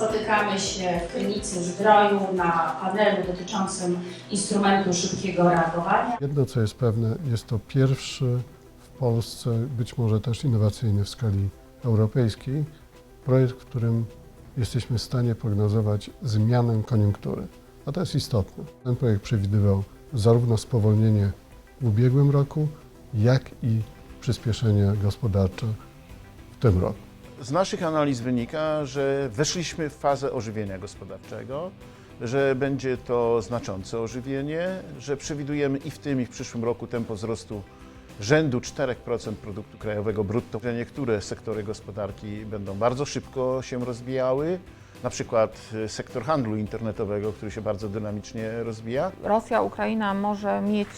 Spotykamy się w Krynicy Zdroju na panelu dotyczącym instrumentu szybkiego reagowania. Jedno, co jest pewne, jest to pierwszy w Polsce, być może też innowacyjny w skali europejskiej, projekt, w którym jesteśmy w stanie prognozować zmianę koniunktury. A to jest istotne. Ten projekt przewidywał zarówno spowolnienie w ubiegłym roku, jak i przyspieszenie gospodarcze w tym roku. Z naszych analiz wynika, że weszliśmy w fazę ożywienia gospodarczego, że będzie to znaczące ożywienie, że przewidujemy i w tym, i w przyszłym roku tempo wzrostu rzędu 4% produktu krajowego brutto, niektóre sektory gospodarki będą bardzo szybko się rozwijały, na przykład y, sektor handlu internetowego, który się bardzo dynamicznie rozwija. Rosja, Ukraina może mieć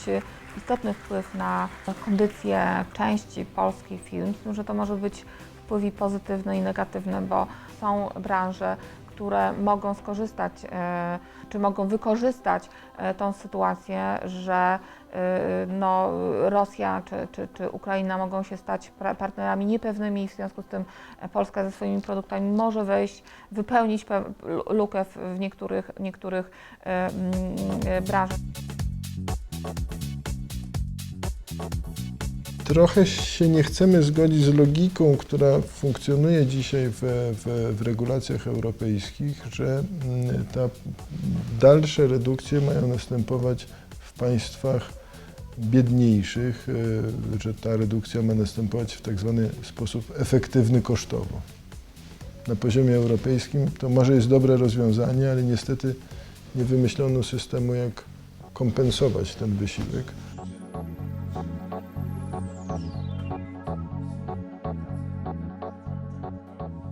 istotny wpływ na kondycję części polskich firm, z tym, że to może być wpływ i pozytywny i negatywny, bo są branże, które mogą skorzystać, e, czy mogą wykorzystać e, tą sytuację, że e, no, Rosja czy, czy, czy Ukraina mogą się stać partnerami niepewnymi i w związku z tym Polska ze swoimi produktami może wejść, wypełnić pe- lukę w, niektórych, niektórych branżach. Trochę się nie chcemy zgodzić z logiką, która funkcjonuje dzisiaj w, w, w regulacjach europejskich, że mm, ta dalsze redukcje mają następować w państwach biedniejszych, e, że ta redukcja ma następować w tak zwany sposób efektywny kosztowo. Na poziomie europejskim to może jest dobre rozwiązanie, ale niestety nie wymyślono systemu, jak kompensować ten wysiłek.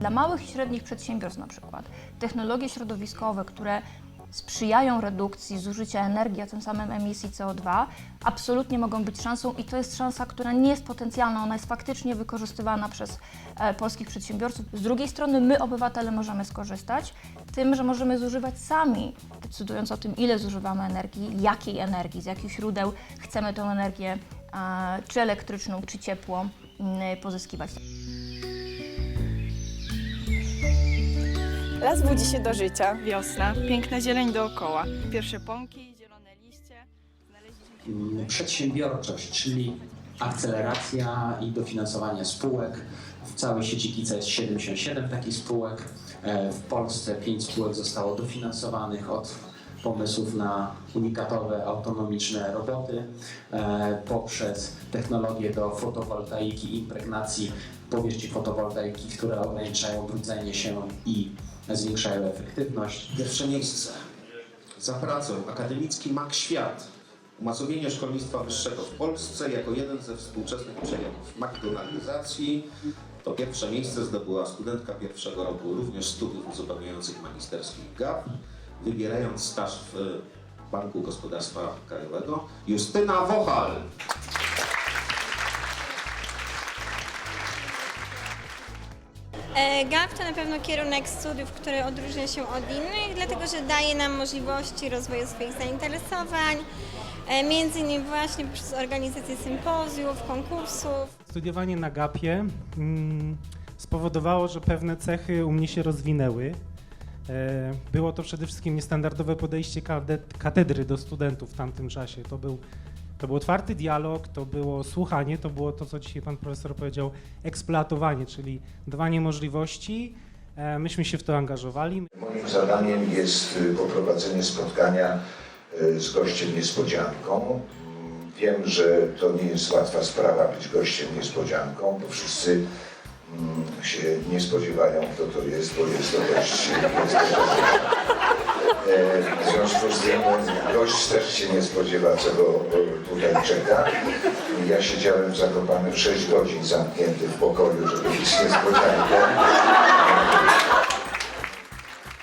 Dla małych i średnich przedsiębiorstw na przykład technologie środowiskowe, które sprzyjają redukcji zużycia energii, a tym samym emisji CO2, absolutnie mogą być szansą i to jest szansa, która nie jest potencjalna, ona jest faktycznie wykorzystywana przez e, polskich przedsiębiorców. Z drugiej strony my, obywatele, możemy skorzystać tym, że możemy zużywać sami, decydując o tym, ile zużywamy energii, jakiej energii, z jakich źródeł chcemy tę energię, e, czy elektryczną, czy ciepło, mm, pozyskiwać. Las budzi się do życia, wiosna, piękna zieleń dookoła. Pierwsze pąki, zielone liście. Znaleźliśmy... przedsiębiorczość, czyli akceleracja i dofinansowanie spółek. W całej sieci KICA jest 77 takich spółek. E, W Polsce 5 spółek zostało dofinansowanych od pomysłów na unikatowe, autonomiczne roboty, e, poprzez technologie do fotowoltaiki impregnacji powierzchni fotowoltaiki, które ograniczają brudzenie się i zwiększają efektywność. Pierwsze miejsce za pracą akademicki Mak Świat. Umasowienie szkolnictwa wyższego w Polsce jako jeden ze współczesnych przejawów McDonaldyzacji. To pierwsze miejsce zdobyła studentka pierwszego roku również studiów uzupełniających magisterskich GAP, wybierając staż w Banku Gospodarstwa Krajowego. Justyna Wochal. GAP to na pewno kierunek studiów, który odróżnia się od innych, dlatego że daje nam możliwości rozwoju swoich zainteresowań, e, między innymi właśnie przez organizację sympozjów, konkursów. Studiowanie na GAP-ie mm, spowodowało, że pewne cechy u mnie się rozwinęły. E, Było to przede wszystkim niestandardowe podejście katedry do studentów w tamtym czasie. To był, to był otwarty dialog, to było słuchanie, to było to, co dzisiaj pan profesor powiedział, eksploatowanie, czyli dawanie możliwości. E, Myśmy się w to angażowali. Moim zadaniem jest y, poprowadzenie spotkania y, z gościem niespodzianką. Mm, Wiem, że to nie jest łatwa sprawa być gościem niespodzianką, bo wszyscy mm, się nie spodziewają, kto to jest, bo jest to dość niespodzianka. E, W związku z tym gość też się nie spodziewa, co go e, tutaj czeka. Ja siedziałem w Zakopanem 6 godzin zamknięty w pokoju, żeby być niespodzianką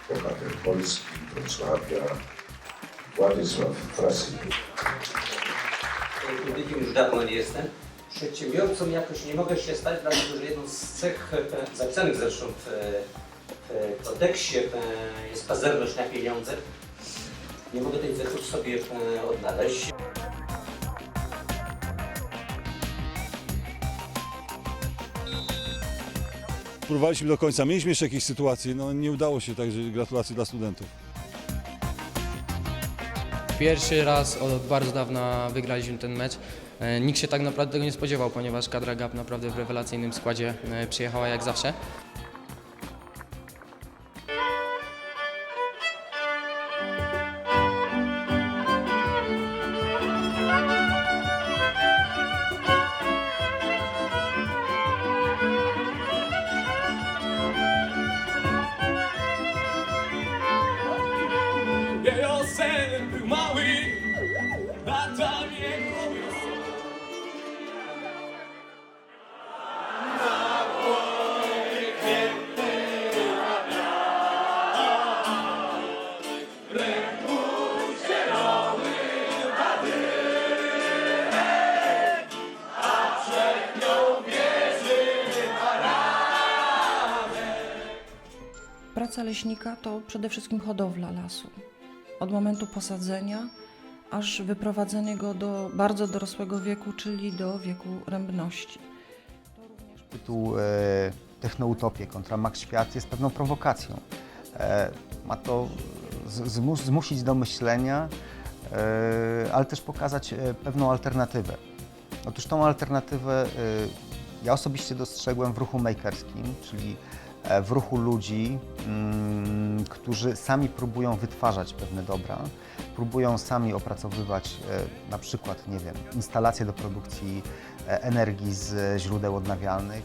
bohater Polski, Wrocławia, Władysław Frasyniuk. Politykiem już dawno nie jestem. Przedsiębiorcą jakoś nie mogę się stać, dlatego że jedną z cech e, zapisanych zresztą w, e, w kodeksie e, jest pazerność na pieniądze. Nie mogę tej cechy w sobie e, odnaleźć. spróbowaliśmy do końca. Mieliśmy jeszcze jakieś sytuacje, no nie udało się, także gratulacje dla studentów. Pierwszy raz od bardzo dawna wygraliśmy ten mecz. E, Nikt się tak naprawdę tego nie spodziewał, ponieważ kadra GAP naprawdę w rewelacyjnym składzie e, przyjechała jak zawsze. Leśnika to przede wszystkim hodowla lasu. Od momentu posadzenia aż wyprowadzenie go do bardzo dorosłego wieku, czyli do wieku rębności. Tytuł e, Technoutopie kontra Max Świat jest pewną prowokacją. E, ma to z- zmus, zmusić do myślenia, e, ale też pokazać e, pewną alternatywę. Otóż tą alternatywę e, ja osobiście dostrzegłem w ruchu makerskim, czyli e, w ruchu ludzi, mm, którzy sami próbują wytwarzać pewne dobra, próbują sami opracowywać e, na przykład, nie wiem, instalacje do produkcji e, energii z źródeł odnawialnych.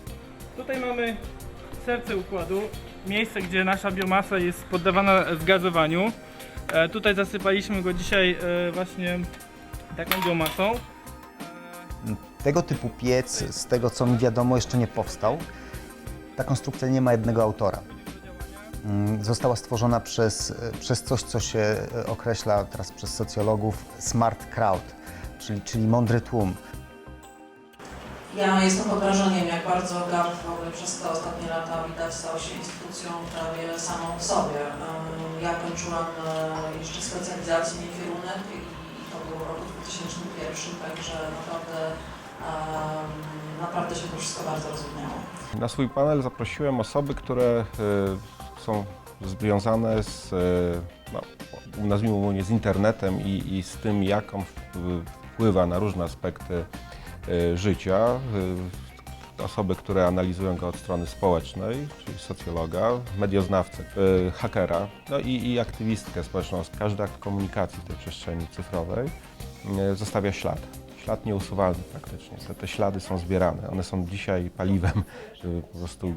Tutaj mamy serce układu, miejsce, gdzie nasza biomasa jest poddawana zgazowaniu. E, tutaj zasypaliśmy go dzisiaj e, właśnie taką biomasą. Tego typu piec, z tego co mi wiadomo, jeszcze nie powstał. Ta konstrukcja nie ma jednego autora. Mm, Została stworzona przez, przez coś, co się e, określa teraz przez socjologów smart crowd, czyli, czyli mądry tłum. Ja jestem pod wrażeniem, jak bardzo GAP w ogóle przez te ostatnie lata widać stał się instytucją prawie samą w sobie. Ja kończyłam e, jeszcze specjalizację, nie kierunek i to było w roku 2001, także naprawdę, naprawdę się to wszystko bardzo rozwinęło. Na swój panel zaprosiłem osoby, które y, są związane z, y, no, nazwijmy ogólnie, z internetem i, i z tym, jak on wpływa na różne aspekty y, życia. Osoby, które analizują go od strony społecznej, czyli socjologa, medioznawcę, hakera, no i, i aktywistkę społeczną. Każdy akt komunikacji w tej przestrzeni cyfrowej zostawia ślad ślad nieusuwalny praktycznie. Te, te ślady są zbierane. One są dzisiaj paliwem po prostu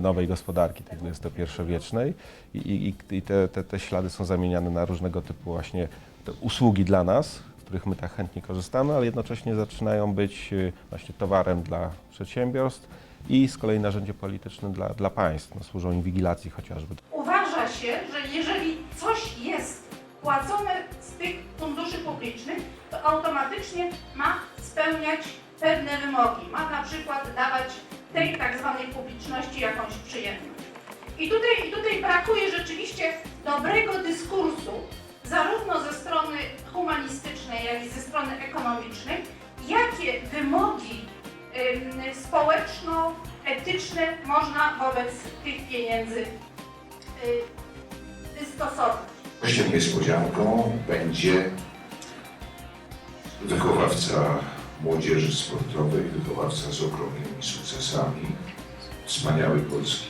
nowej gospodarki, tej XXI-wiecznej i, i, i te, te, te ślady są zamieniane na różnego typu właśnie usługi dla nas, których my tak chętnie korzystamy, ale jednocześnie zaczynają być y, właśnie towarem dla przedsiębiorstw i z kolei narzędziem politycznym dla, dla państw. No, służą inwigilacji chociażby. Uważa się, że jeżeli coś jest płacone z tych funduszy publicznych, automatycznie ma spełniać pewne wymogi. Ma na przykład dawać tej tak zwanej publiczności jakąś przyjemność. I tutaj, I tutaj brakuje rzeczywiście dobrego dyskursu, zarówno ze strony humanistycznej, jak i ze strony ekonomicznej, jakie wymogi ym, społeczno-etyczne można wobec tych pieniędzy y, wystosować. Gościem niespodzianką będzie wychowawca młodzieży sportowej, wychowawca z ogromnymi sukcesami, wspaniały polski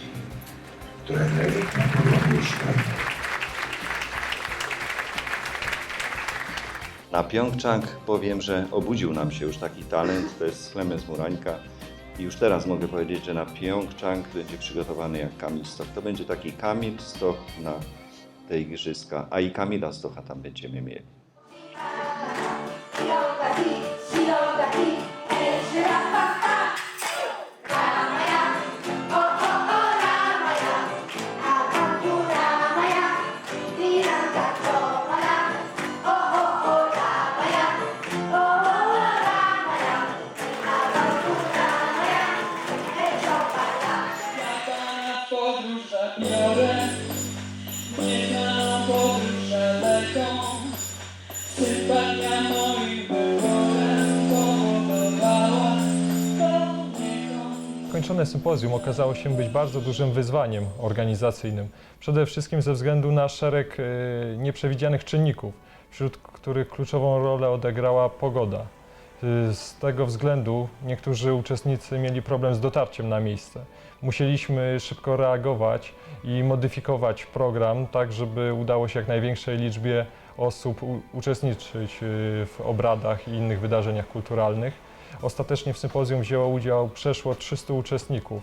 trener Napoleon Juszka. Na Pjongczang powiem, że obudził nam się już taki talent, to jest Klemens Murańka. I już teraz mogę powiedzieć, że na Pjongczang będzie przygotowany jak Kamil Stoch. To będzie taki Kamil Stoch na te igrzyska, a i Kamila Stocha tam będziemy mieli. Brasil. Sympozjum okazało się być bardzo dużym wyzwaniem organizacyjnym. Przede wszystkim ze względu na szereg e, nieprzewidzianych czynników, wśród których kluczową rolę odegrała pogoda. E, Z tego względu niektórzy uczestnicy mieli problem z dotarciem na miejsce. Musieliśmy szybko reagować i modyfikować program, tak żeby udało się jak największej liczbie osób uczestniczyć e, w obradach i innych wydarzeniach kulturalnych. Ostatecznie w sympozjum wzięło udział przeszło 300 uczestników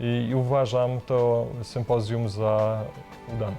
i, i uważam to sympozjum za udane.